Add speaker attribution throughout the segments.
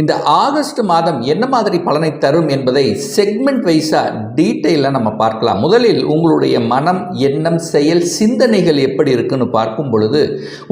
Speaker 1: இந்த ஆகஸ்ட் மாதம் என்ன மாதிரி பலனை தரும் என்பதை செக்மெண்ட் வைஸாக டீட்டெயிலாக நம்ம பார்க்கலாம். முதலில் உங்களுடைய மனம் எண்ணம் செயல் சிந்தனைகள் எப்படி இருக்குன்னு பார்க்கும் பொழுது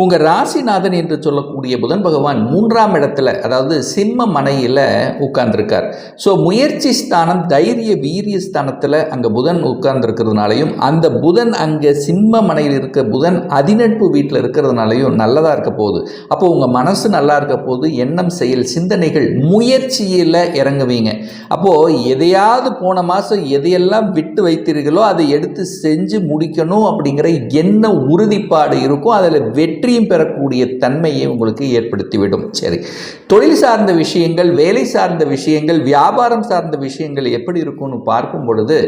Speaker 1: உங்கள் ராசிநாதன் என்று சொல்லக்கூடிய புதன் பகவான் மூன்றாம் இடத்துல அதாவது சிம்ம மனையில் உட்கார்ந்துருக்கார். ஸோ முயற்சி ஸ்தானம் தைரிய வீரிய ஸ்தானத்தில் அங்கே புதன் உட்கார்ந்துருக்கிறதுனாலையும் அந்த புதன் அங்கே சிம்ம மனையில் இருக்க புதன் அதிநட்பு வீட்டில் இருக்கிறதுனாலையும் நல்லதாக இருக்க போகுது. அப்போ உங்கள் மனசு நல்லா இருக்க போது எண்ணம் செயல் சிந்தனை சிந்தனைகள் முயற்சியில் இறங்குவீங்க. அப்போது எதையாவது போன மாதம் எதையெல்லாம் விட்டு வைத்தீர்களோ அதை எடுத்து செஞ்சு முடிக்கணும் அப்படிங்கிற என்ன உறுதிப்பாடு இருக்கும். அதில் வெற்றியும் பெறக்கூடிய தன்மையை உங்களுக்கு ஏற்படுத்திவிடும். சரி. தொழில் சார்ந்த விஷயங்கள் வேலை சார்ந்த விஷயங்கள் வியாபாரம் சார்ந்த விஷயங்கள் எப்படி இருக்கும்னு பார்க்கும் பொழுது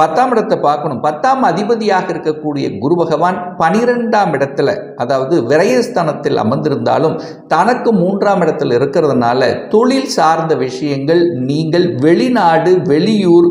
Speaker 1: பத்தாம் இடத்தை பார்க்கணும். பத்தாம் அதிபதியாக இருக்கக்கூடிய குரு பகவான் பனிரெண்டாம் இடத்துல அதாவது விரயஸ்தானத்தில் அமர்ந்திருந்தாலும் தனக்கு மூன்றாம் இடத்தில் இருக்கிறதுனால தொழில் சார்ந்த விஷயங்கள் நீங்கள் வெளிநாடு வெளியூர்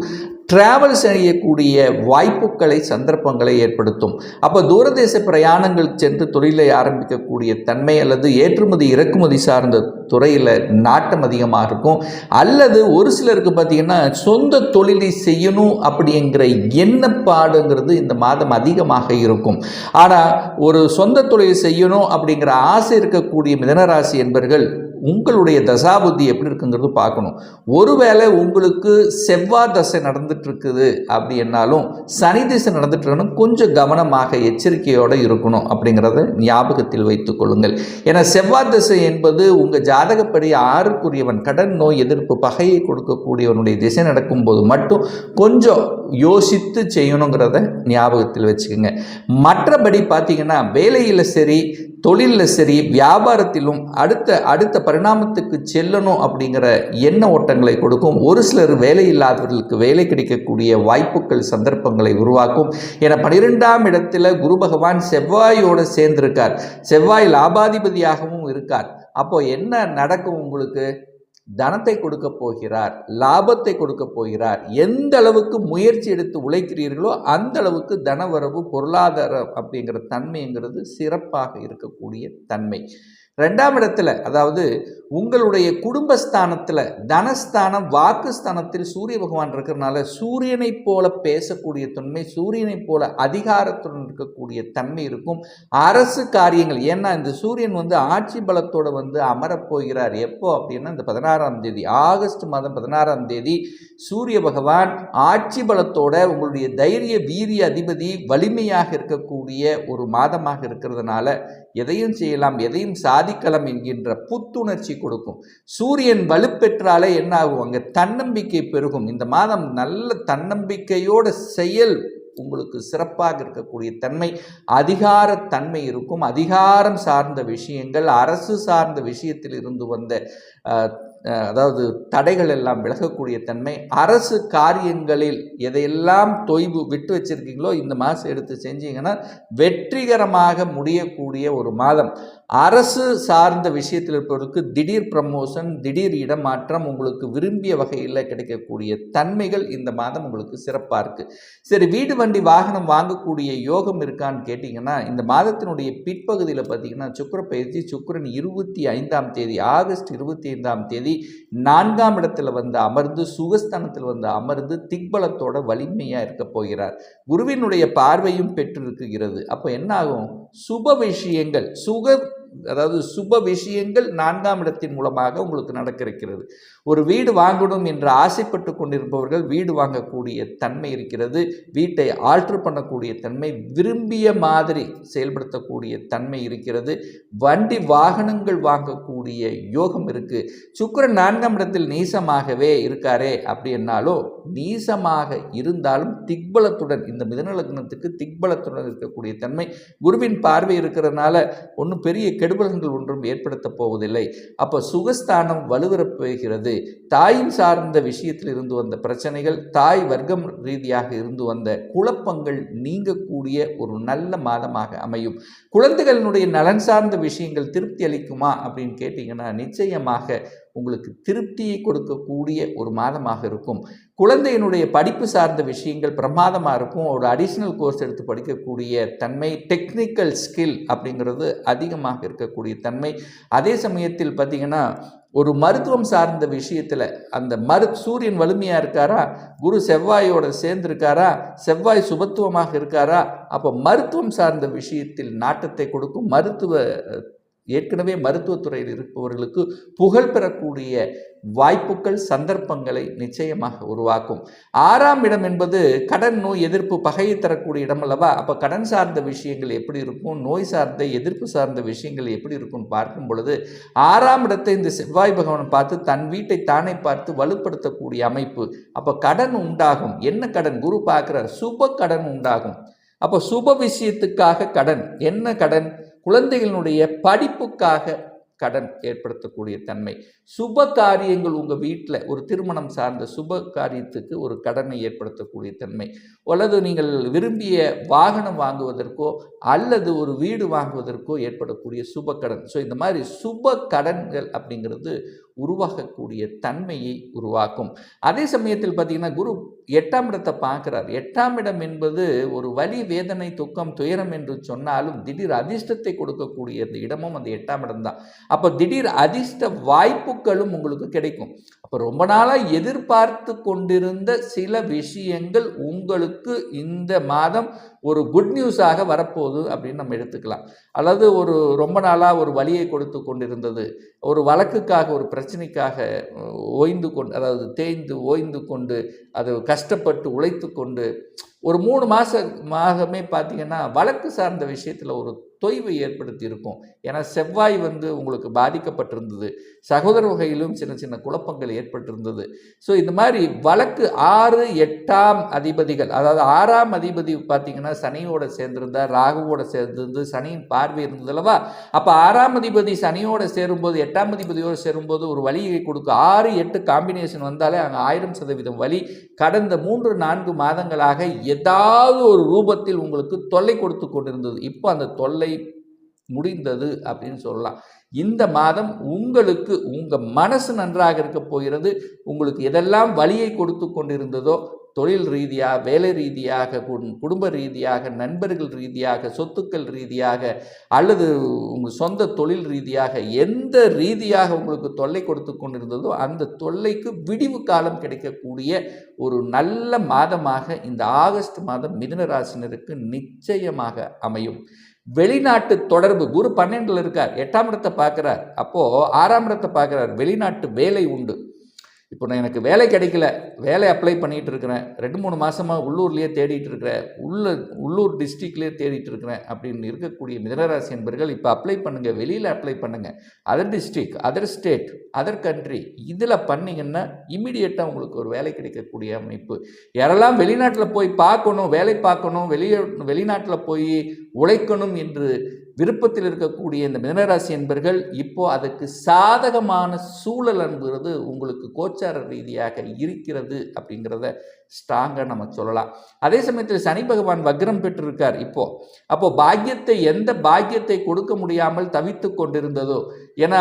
Speaker 1: டிராவல் செய்யக்கூடிய வாய்ப்புகளை சந்தர்ப்பங்களை ஏற்படுத்தும். அப்போ தூரதேச பிரயாணங்கள் சென்று தொழிலை ஆரம்பிக்கக்கூடிய தன்மை அல்லது ஏற்றுமதி இறக்குமதி சார்ந்த துறையில் நாட்டம் அதிகமாக இருக்கும். அல்லது ஒரு சிலருக்கு பார்த்தீங்கன்னா சொந்த தொழிலை செய்யணும் அப்படிங்கிற எண்ணப்பாடுங்கிறது இந்த மாதம் அதிகமாக இருக்கும். ஆனால் ஒரு சொந்த தொழில் செய்யணும் அப்படிங்கிற ஆசை இருக்கக்கூடிய மிதனராசி என்பர்கள் உங்களுடைய தசாபுத்தி எப்படி இருக்குங்கிறது பார்க்கணும். ஒருவேளை உங்களுக்கு செவ்வாய் தசை நடந்துட்டுருக்குது அப்படி அப்படின்னாலும் சனி திசை நடந்துட்டு இருக்கணும் கொஞ்சம் கவனமாக எச்சரிக்கையோடு இருக்கணும் அப்படிங்கிறத ஞாபகத்தில் வைத்துக் கொள்ளுங்கள். ஏன்னா செவ்வாய் திசை என்பது உங்கள் ஜாதகப்படி ஆறுக்குரியவன் கடன் நோய் எதிர்ப்பு பகையை கொடுக்கக்கூடியவனுடைய திசை நடக்கும்போது மட்டும் கொஞ்சம் யோசித்து செய்யணுங்கிறத ஞாபகத்தில் வச்சுக்கோங்க. மற்றபடி பார்த்தீங்கன்னா வேலையில் சரி தொழிலில் சரி வியாபாரத்திலும் அடுத்த அடுத்த பரிணாமத்துக்கு செல்லணும் அப்படிங்கிற எண்ண ஓட்டங்களை கொடுக்கும். ஒரு சிலர் வேலை இல்லாதவர்களுக்கு வேலை கிடைக்கக்கூடிய வாய்ப்புகள் சந்தர்ப்பங்களை உருவாக்கும். என பனிரெண்டாம் இடத்தில் குரு பகவான் செவ்வாயோடு சேர்ந்திருக்கார். செவ்வாய் லாபாதிபதியாகவும் இருக்கார். அப்போ என்ன நடக்கும் உங்களுக்கு? தனத்தை கொடுக்க போகிறார் லாபத்தை கொடுக்க போகிறார். எந்த அளவுக்கு முயற்சி எடுத்து உழைக்கிறீர்களோ அந்த அளவுக்கு தனவரவு பொருளாதாரம் அப்படிங்கிற தன்மைங்கிறது சிறப்பாக இருக்கக்கூடிய தன்மை. ரெண்டாம் இடத்துல அதாவது உங்களுடைய குடும்பஸ்தானத்தில் தனஸ்தானம் வாக்குஸ்தானத்தில் சூரிய பகவான் இருக்கிறனால சூரியனைப் போல பேசக்கூடிய தன்மை சூரியனைப் போல அதிகாரத்துடன் இருக்கக்கூடிய தன்மை இருக்கும். அரசு காரியங்கள் ஏன்னா இந்த சூரியன் வந்து ஆட்சி பலத்தோடு வந்து அமரப்போகிறார் எப்போ அப்படின்னா இந்த பதினாறாம் தேதி ஆகஸ்ட் மாதம் பதினாறாம் தேதி சூரிய பகவான் ஆட்சி பலத்தோட உங்களுடைய தைரிய வீரிய அதிபதி வலிமையாக இருக்கக்கூடிய ஒரு மாதமாக இருக்கிறதுனால எதையும் செய்யலாம் எதையும் ஆதிக்கலம் என்கின்ற புத்துணர்ச்சி கொடுக்கும். சூரியன் வலுப்பெற்றாலே என்ன ஆகும் அங்கே தன்னம்பிக்கை பெருகும். இந்த மாதம் நல்ல தன்னம்பிக்கையோட செயல் உங்களுக்கு சிறப்பாக இருக்கக்கூடிய தன்மை அதிகாரத்தன்மை இருக்கும். அதிகாரம் சார்ந்த விஷயங்கள் அரசு சார்ந்த விஷயத்தில் இருந்து வந்த அதாவது தடைகள் எல்லாம் விலகக்கூடிய தன்மை அரசு காரியங்களில் எதையெல்லாம் தொய்வு விட்டு வச்சிருக்கீங்களோ இந்த மாதம் எடுத்து செஞ்சீங்கன்னா வெற்றிகரமாக முடியக்கூடிய ஒரு மாதம். அரசு சார்ந்த விஷயத்தில் இருப்பவருக்கு திடீர் ப்ரமோஷன் திடீர் இடமாற்றம் உங்களுக்கு விரும்பிய வகையில் கிடைக்கக்கூடிய தன்மைகள் இந்த மாதம் உங்களுக்கு சிறப்பாக இருக்குது சரி வீடு வண்டி வாகனம் வாங்கக்கூடிய யோகம் இருக்கான்னு கேட்டிங்கன்னா இந்த மாதத்தினுடைய பிற்பகுதியில் பார்த்தீங்கன்னா சுக்கர பயிற்சி சுக்கரன் இருபத்தி ஐந்தாம் தேதி ஆகஸ்ட் இருபத்தி ஐந்தாம் தேதி நான்காம் இடத்துல வந்து அமர்ந்து சுகஸ்தானத்தில் வந்து அமர்ந்து திக்பலத்தோட வலிமையாக இருக்க போகிறார். குருவினுடைய பார்வையும் பெற்றிருக்குகிறது அப்போ என்ன ஆகும்? சுப விஷயங்கள் சுக அதாவது சுப விஷயங்கள் நான்காம் இடத்தின் மூலமாக உங்களுக்கு நடக்க இருக்கிறது ஒரு வீடு வாங்கணும் என்று ஆசைப்பட்டு கொண்டிருப்பவர்கள் வீடு வாங்கக்கூடிய தன்மை இருக்கிறது. வீட்டை ஆல்ட்ரு பண்ணக்கூடிய தன்மை விரும்பிய மாதிரி செயல்படுத்தக்கூடிய தன்மை இருக்கிறது. வண்டி வாகனங்கள் வாங்கக்கூடிய யோகம் இருக்குது சுக்கரன் நான்காம் இடத்தில் நீசமாகவே இருக்காரே அப்படின்னாலும் நீசமாக இருந்தாலும் திக்பலத்துடன் இந்த மிதன லக்னத்துக்கு திக்பலத்துடன் இருக்கக்கூடிய தன்மை. குருவின் பார்வை இருக்கிறதுனால ஒன்றும் பெரிய கெடுபலன்கள் ஒன்றும் ஏற்படுத்தப் போவதில்லை. அப்போ சுகஸ்தானம் வலுவிறப் போகிறது தாயின் சார்ந்த விஷயத்தில் இருந்து வந்த பிரச்சனைகள் தாய் வர்க்கம் ரீதியாக இருந்து வந்த குழப்பங்கள் நீங்கக்கூடிய ஒரு நல்ல மாதமாக அமையும். குழந்தைகளினுடைய நலன் சார்ந்த விஷயங்கள் திருப்தி அளிக்குமா அப்படின்னு கேட்டிங்கன்னா நிச்சயமாக உங்களுக்கு திருப்தியை கொடுக்கக்கூடிய ஒரு மாதமாக இருக்கும். குழந்தையினுடைய படிப்பு சார்ந்த விஷயங்கள் பிரமாதமாக இருக்கும். ஒரு அடிஷ்னல் கோர்ஸ் எடுத்து படிக்கக்கூடிய தன்மை டெக்னிக்கல் ஸ்கில் அப்படிங்கிறது அதிகமாக இருக்கக்கூடிய தன்மை. அதே சமயத்தில் பார்த்திங்கன்னா ஒரு மருத்துவம் சார்ந்த விஷயத்தில் அந்த மரு சூரியன் வலிமையாக இருக்காரா? குரு செவ்வாயோட சேர்ந்திருக்காரா? செவ்வாய் சுபத்துவமாக இருக்காரா? அப்போ மருத்துவம் சார்ந்த விஷயத்தில் நாட்டத்தை கொடுக்கும். மருத்துவ ஏற்கனவே மருத்துவத்துறையில் இருப்பவர்களுக்கு புகழ் பெறக்கூடிய வாய்ப்புகள் சந்தர்ப்பங்களை நிச்சயமாக உருவாக்கும். ஆறாம் இடம் என்பது கடன் நோய் எதிர்ப்பு பகையை தரக்கூடிய இடம் அல்லவா? அப்போ கடன் சார்ந்த விஷயங்கள் எப்படி இருக்கும்? நோய் சார்ந்த எதிர்ப்பு சார்ந்த விஷயங்கள் எப்படி இருக்கும்னு பார்க்கும் பொழுது ஆறாம் இடத்தை இந்த செவ்வாய் பகவான் பார்த்து தன் வீட்டை தானே பார்த்து வலுப்படுத்தக்கூடிய அமைப்பு. அப்போ கடன் உண்டாகும். என்ன கடன்? குரு பார்க்குறார். சுப கடன் உண்டாகும். அப்போ சுப விஷயத்துக்காக கடன். என்ன கடன்? குழந்தைகளுடைய படிப்புக்காக கடன் ஏற்படுத்தக்கூடிய தன்மை. சுப காரியங்கள் உங்கள் வீட்டில் ஒரு திருமணம் சார்ந்த சுப காரியத்துக்கு ஒரு கடனை ஏற்படுத்தக்கூடிய தன்மை. அல்லது நீங்கள் விரும்பிய வாகனம் வாங்குவதற்கோ அல்லது ஒரு வீடு வாங்குவதற்கோ ஏற்படக்கூடிய சுப கடன். ஸோ இந்த மாதிரி சுப கடன்கள் அப்படிங்கிறது உருவாகக்கூடிய தன்மையை உருவாக்கும். அதே சமயத்தில் பார்த்தீங்கன்னா குரு எட்டாம் இடத்தை பார்க்குறார். எட்டாம் இடம் என்பது ஒரு வலி வேதனை துக்கம் துயரம் என்று சொன்னாலும் திடீர் அதிர்ஷ்டத்தை கொடுக்கக்கூடிய அந்த இடமும் அந்த எட்டாம் இடம் தான். அப்போ திடீர் அதிர்ஷ்ட வாய்ப்புகளும் உங்களுக்கு கிடைக்கும். அப்போ ரொம்ப நாளாக எதிர்பார்த்து கொண்டிருந்த சில விஷயங்கள் உங்களுக்கு இந்த மாதம் ஒரு குட் நியூஸாக வரப்போகுது அப்படின்னு நம்ம எடுத்துக்கலாம். அல்லது ஒரு ரொம்ப நாளாக ஒரு வழியை கொடுத்து கொண்டிருந்தது. ஒரு வழக்குக்காக ஒரு பிரச்சனைக்காக ஓய்ந்து கொண்டு அதாவது தேய்ந்து ஓய்ந்து கொண்டு அது கஷ்டப்பட்டு உழைத்து கொண்டு ஒரு மூணு மாதமே பார்த்தீங்கன்னா வழக்கு சார்ந்த விஷயத்தில் ஒரு தொய்வு ஏற்படுத்தி இருக்கும் ஏன்னா செவ்வாய் வந்து உங்களுக்கு பாதிக்கப்பட்டிருந்தது. சகோதர வகையிலும் சின்ன சின்ன குழப்பங்கள் ஏற்பட்டிருந்தது. ஸோ இந்த மாதிரி வழக்கு ஆறு எட்டாம் அதிபதிகள் அதாவது ஆறாம் அதிபதி பார்த்தீங்கன்னா சனியோட சேர்ந்திருந்தா ராகுவோட சேர்ந்திருந்து சனியின் பார்வை இருந்தது அல்லவா? அப்போ ஆறாம் அதிபதி சனியோட சேரும்போது எட்டாம் அதிபதியோடு சேரும்போது ஒரு வழியை கொடுக்கும் ஆறு எட்டு காம்பினேஷன் வந்தாலே அங்கே ஆயிரம் சதவீதம் வழி கடந்த மூன்று நான்கு மாதங்களாக ஏதாவது ஒரு ரூபத்தில் உங்களுக்கு தொல்லை கொடுத்து கொண்டிருந்தது. இப்போ அந்த தொல்லை முடிந்தது அப்படின்னு சொல்லலாம். இந்த மாதம் உங்களுக்கு உங்கள் மனசு நன்றாக இருக்க போகிறது. உங்களுக்கு எதெல்லாம் வழியை கொடுத்து கொண்டிருந்ததோ தொழில் ரீதியாக வேலை ரீதியாக குடும்ப ரீதியாக நண்பர்கள் ரீதியாக சொத்துக்கள் ரீதியாக அல்லது உங்கள் சொந்த தொழில் ரீதியாக எந்த ரீதியாக உங்களுக்கு தொல்லை கொடுத்து கொண்டிருந்ததோ அந்த தொல்லைக்கு விடிவு காலம் கிடைக்கக்கூடிய ஒரு நல்ல மாதமாக இந்த ஆகஸ்ட் மாதம் மிதுன ராசினருக்கு நிச்சயமாக அமையும். வெளிநாட்டு தொடர்பு குரு பன்னெண்டில் இருக்கார். எட்டாம் இடத்தை பார்க்குறார். அப்போது ஆறாம் இடத்தை பார்க்குறார். வெளிநாட்டு வேலை உண்டு. இப்போ நான் எனக்கு வேலை கிடைக்கல வேலை அப்ளை பண்ணிகிட்டு இருக்கிறேன் ரெண்டு மூணு மாதமாக உள்ளூர்லேயே தேடிட்டு இருக்கிறேன் உள்ள உள்ளூர் டிஸ்ட்ரிக்ட்லேயே தேடிட்டு இருக்கிறேன் அப்படின்னு இருக்கக்கூடிய மிதனராசி என்பர்கள் இப்போ அப்ளை பண்ணுங்கள் வெளியில் அப்ளை பண்ணுங்கள் other district other state other country இதில் பண்ணிங்கன்னா இம்மிடியேட்டாக உங்களுக்கு ஒரு வேலை கிடைக்கக்கூடிய அமைப்பு. யாரெல்லாம் வெளிநாட்டில் போய் பார்க்கணும் வேலை பார்க்கணும் வெளியே வெளிநாட்டில் போய் உழைக்கணும் என்று விருப்பத்தில் இருக்கக்கூடிய இந்த மிதனராசி என்பர்கள் இப்போ அதுக்கு சாதகமான சூழல் என்பது உங்களுக்கு கோச்சார ரீதியாக இருக்கிறது அப்படிங்கிறத ஸ்ட்ராங்காக நம்ம சொல்லலாம். அதே சமயத்தில் சனி பகவான் வக்ரம் பெற்றிருக்கார் இப்போ. அப்போ பாக்கியத்தை எந்த பாக்கியத்தை கொடுக்க முடியாமல் தவித்து கொண்டிருந்ததோ ஏன்னா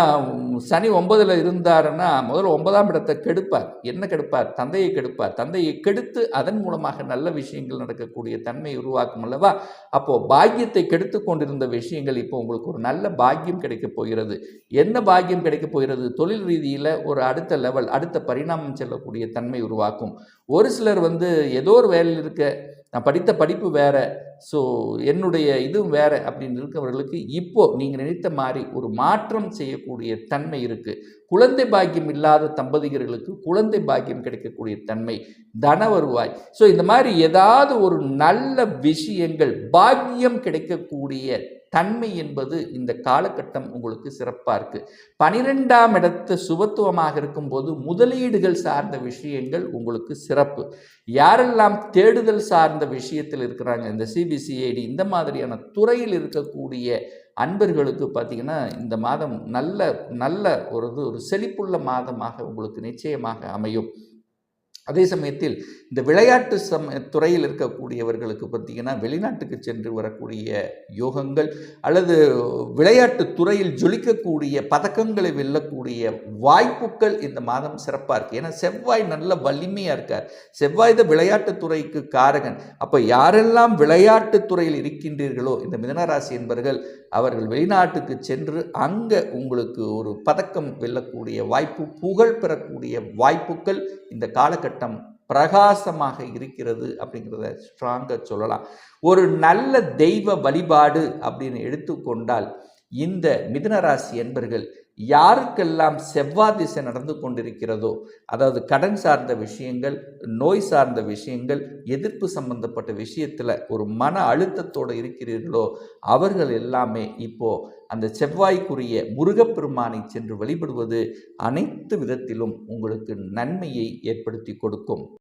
Speaker 1: சனி ஒன்பதில் இருந்தாருன்னா முதல்ல ஒன்பதாம் இடத்தை கெடுப்பார். என்ன கெடுப்பார்? தந்தையை கெடுப்பார். தந்தையை கெடுத்து அதன் மூலமாக நல்ல விஷயங்கள் நடக்கக்கூடிய தன்மை உருவாக்கும் அல்லவா? அப்போது பாக்கியத்தை கெடுத்து கொண்டிருந்த விஷயம் விஷயங்கள் இப்போ உங்களுக்கு ஒரு நல்ல பாக்கியம் கிடைக்கப் போகிறது. என்ன பாக்கியம் கிடைக்கப் போகிறது? தொழில் ரீதியில் ஒரு அடுத்த லெவல் அடுத்த பரிணாமம் செல்லக்கூடிய தன்மை உருவாக்கும். ஒரு சிலர் வந்து ஏதோ ஒரு வேலையில் இருக்க நான் படித்த படிப்பு வேறு ஸோ என்னுடைய இதுவும் வேறு அப்படின்னு இருக்கவர்களுக்கு இப்போது நீங்கள் நினைத்த மாதிரி ஒரு மாற்றம் செய்யக்கூடிய தன்மை இருக்குது குழந்தை பாக்கியம் இல்லாத தம்பதிகர்களுக்கு குழந்தை பாக்கியம் கிடைக்கக்கூடிய தன்மை தன வருவாய். ஸோ இந்த மாதிரி ஏதாவது ஒரு நல்ல விஷயங்கள் பாக்கியம் கிடைக்கக்கூடிய தன்மை என்பது இந்த காலகட்டம் உங்களுக்கு சிறப்பாக இருக்குது பனிரெண்டாம் இடத்து சுபத்துவமாக இருக்கும்போது முதலீடுகள் சார்ந்த விஷயங்கள் உங்களுக்கு சிறப்பு. யாரெல்லாம் தேடுதல் சார்ந்த விஷயத்தில் இருக்கிறாங்க இந்த சிபிசிஐடி இந்த மாதிரியான துறையில் இருக்கக்கூடிய அன்பர்களுக்கு பார்த்திங்கன்னா இந்த மாதம் நல்ல நல்ல ஒரு இது ஒரு செழிப்புள்ள மாதமாக உங்களுக்கு நிச்சயமாக அமையும். அதே சமயத்தில் இந்த விளையாட்டு சம துறையில் இருக்கக்கூடியவர்களுக்கு பார்த்தீங்கன்னா வெளிநாட்டுக்கு சென்று வரக்கூடிய யோகங்கள் அல்லது விளையாட்டு துறையில் ஜொலிக்கக்கூடிய பதக்கங்களை வெல்லக்கூடிய வாய்ப்புகள் இந்த மாதம் சிறப்பாக இருக்குது ஏன்னா செவ்வாய் நல்ல வலிமையாக இருக்கார். செவ்வாய் தான் விளையாட்டு துறைக்கு காரகன். அப்போ யாரெல்லாம் விளையாட்டு துறையில் இருக்கின்றீர்களோ இந்த மிதனராசி என்பர்கள் அவர்கள் வெளிநாட்டுக்கு சென்று அங்கே உங்களுக்கு ஒரு பதக்கம் வெல்லக்கூடிய வாய்ப்பு புகழ் பெறக்கூடிய வாய்ப்புகள் இந்த காலகட்டம் பிரகாசமாக இருக்கிறது அப்படிங்கிறத ஸ்ட்ராங்காக சொல்லலாம். ஒரு நல்ல தெய்வ வழிபாடு அப்படின்னு எடுத்துக்கொண்டால் இந்த மிதுனராசி என்பர்கள் யாருக்கெல்லாம் செவ்வாய் திசை நடந்து கொண்டிருக்கிறதோ அதாவது கடன் சார்ந்த விஷயங்கள் நோய் சார்ந்த விஷயங்கள் எதிர்ப்பு சம்பந்தப்பட்ட விஷயத்தில் ஒரு மன அழுத்தத்தோடு இருக்கிறீர்களோ அவர்கள் எல்லாமே இப்போ அந்த செவ்வாய்க்குரிய முருகப்பெருமானை சென்று வழிபடுவது அனைத்து விதத்திலும் உங்களுக்கு நன்மையை ஏற்படுத்தி கொடுக்கும்.